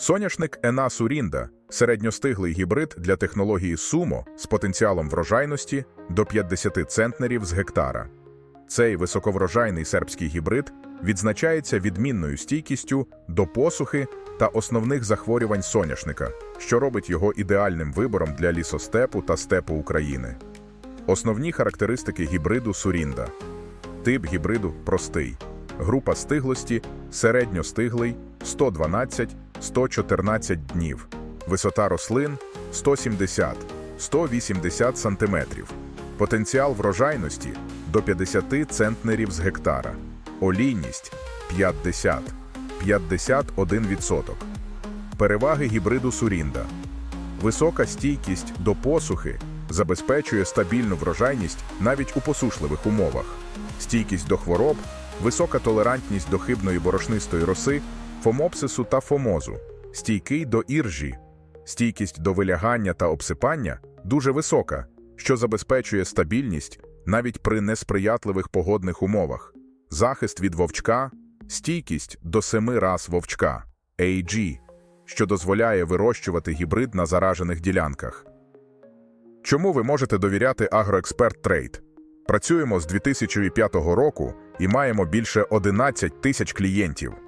Соняшник Ена Сурінда середньостиглий гібрид для технології Сумо з потенціалом врожайності до 50 центнерів з гектара. Цей високоврожайний сербський гібрид відзначається відмінною стійкістю до посухи та основних захворювань соняшника, що робить його ідеальним вибором для лісостепу та степу України. Основні характеристики гібриду Сурінда. Тип гібриду простий. Група стиглості середньостиглий 112-114 днів. Висота рослин 170-180 см. Потенціал врожайності до 50 центнерів з гектара. Олійність 50 51%. Переваги гібриду Сурінда. Висока стійкість до посухи забезпечує стабільну врожайність навіть у посушливих умовах. Стійкість до хвороб, висока толерантність до хибної борошнистої роси, фомопсису та фомозу, стійкий до іржі, стійкість до вилягання та обсипання дуже висока, що забезпечує стабільність навіть при несприятливих погодних умовах, захист від вовчка, стійкість до семи раз вовчка AG, що дозволяє вирощувати гібрид на заражених ділянках. Чому ви можете довіряти Агроексперт Трейд? Працюємо з 2005 року і маємо більше 11 тисяч клієнтів.